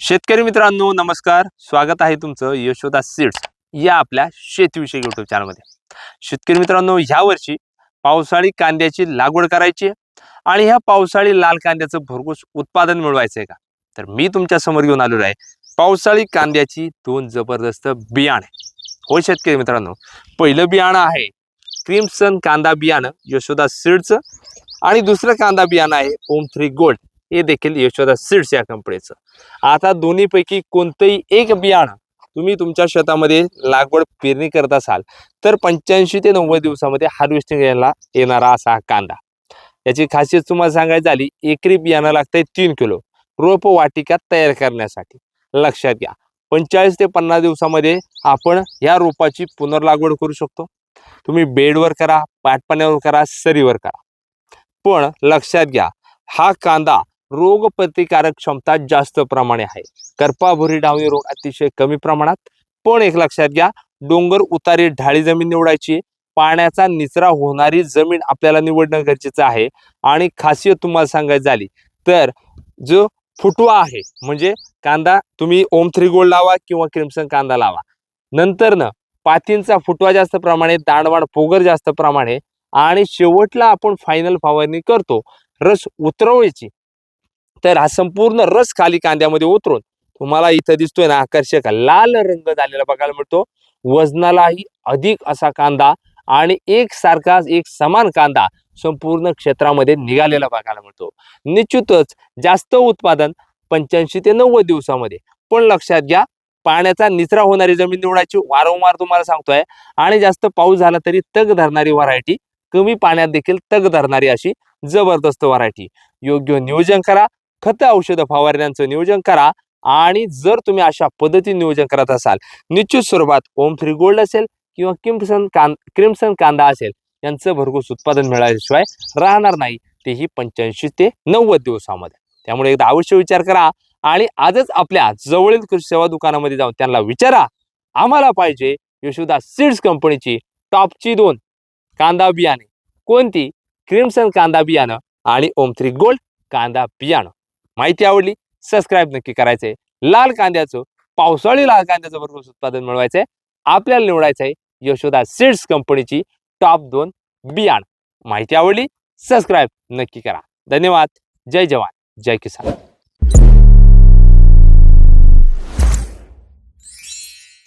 शेतकरी मित्रांनो नमस्कार. स्वागत आहे तुमचं यशोदा सीड्स या आपल्या शेतीविषयी युट्यूब चॅनलमध्ये शेतकरी मित्रांनो ह्या वर्षी पावसाळी कांद्याची लागवड करायची आणि ह्या पावसाळी लाल कांद्याचं भरघोस उत्पादन मिळवायचं आहे का? तर मी तुमच्यासमोर घेऊन आलेलो आहे पावसाळी कांद्याची दोन जबरदस्त बियाणे. हो शेतकरी मित्रांनो पहिलं बियाणं आहे क्रिमसन कांदा बियाणं यशोदा सीड्सचं. आणि दुसरं कांदा बियाणं आहे ओम थ्री गोल्ड. हे देखील यशोदा सीड्स या कंपनीचं. आता दोन्हीपैकी कोणतंही एक बियाणं तुम्ही तुमच्या शेतामध्ये लागवड पेरणी करत असाल तर पंच्याऐंशी ते नव्वद दिवसामध्ये हार्वेस्टिंग यायला येणारा असा हा कांदा. याची खासियत तुम्हाला सांगायची झाली एकरी बियाणं लागतंय तीन किलो. रोप वाटिका तयार करण्यासाठी. लक्षात घ्या पंचेचाळीस ते पन्नास दिवसामध्ये आपण या रोपाची पुनर्लागवड करू शकतो. तुम्ही बेडवर करा पाटपाण्यावर करा सरीवर करा. पण लक्षात घ्या हा कांदा रोगप्रतिकारक क्षमता जास्त प्रमाणे आहे. करपा भुरी डावणी रोग अतिशय कमी प्रमाणात. पण एक लक्षात घ्या डोंगर उतारी ढाळी जमीन निवडायची पाण्याचा निचरा होणारी जमीन आपल्याला निवडणं गरजेचं आहे. आणि खासियत तुम्हाला सांगायची झाली तर जो फुटवा आहे म्हणजे कांदा तुम्ही ओम थ्री गोल्ड लावा किंवा क्रिम्सन कांदा लावा. नंतर न पातींचा फुटवा जास्त प्रमाणे दांडवाड पोगर जास्त प्रमाणे आणि शेवटला आपण फायनल फवारणी करतो. रस उतरवायची तर हा संपूर्ण रस खाली कांद्यामध्ये उतरून तुम्हाला इथं दिसतोय ना आकर्षक लाल रंग झालेला बघायला मिळतो. वजनालाही अधिक असा कांदा आणि एक सारखा एक समान कांदा संपूर्ण क्षेत्रामध्ये निघालेला बघायला मिळतो. निश्चितच जास्त उत्पादन पंच्याऐंशी ते नव्वद दिवसामध्ये. पण लक्षात घ्या पाण्याचा निचरा होणारी जमीन निवडायची वारंवार तुम्हाला सांगतोय आणि जास्त पाऊस झाला तरी तग धरणारी व्हरायटी कमी पाण्यात देखील तग धरणारी अशी जबरदस्त व्हरायटी. योग्य नियोजन करा खत औषध फवारण्यांचं नियोजन करा आणि जर तुम्ही अशा पद्धतीने नियोजन करत असाल निश्चित स्वरूपात ओम थ्री गोल्ड असेल किंवा क्रिम्सन कां क्रिम्सन कांदा असेल यांचं भरघोस उत्पादन मिळाल्याशिवाय राहणार नाही. तेही पंच्याऐंशी ते नव्वद दिवसामध्ये. त्यामुळे एकदा अवश्य विचार करा आणि आजच आपल्या जवळील कृषी सेवा दुकानामध्ये जाऊन त्यांना विचारा. आम्हाला पाहिजे यशोदा सीड्स कंपनीची टॉपची दोन कांदा बियाणे. कोणती? क्रिम्सन कांदा बियाणं आणि ओम थ्री गोल्ड कांदा बियाणं. माहिती आवडली सबस्क्राईब नक्की करायचंय. लाल कांद्याचं पावसाळी लाल कांद्याचं भरपूर उत्पादन मिळवायचंय. आपल्याला निवडायचं आहे यशोदा सीड्स कंपनीची टॉप दोन बियाण. माहिती आवडली सबस्क्राईब नक्की करा. धन्यवाद. जय जवान. जय किसान.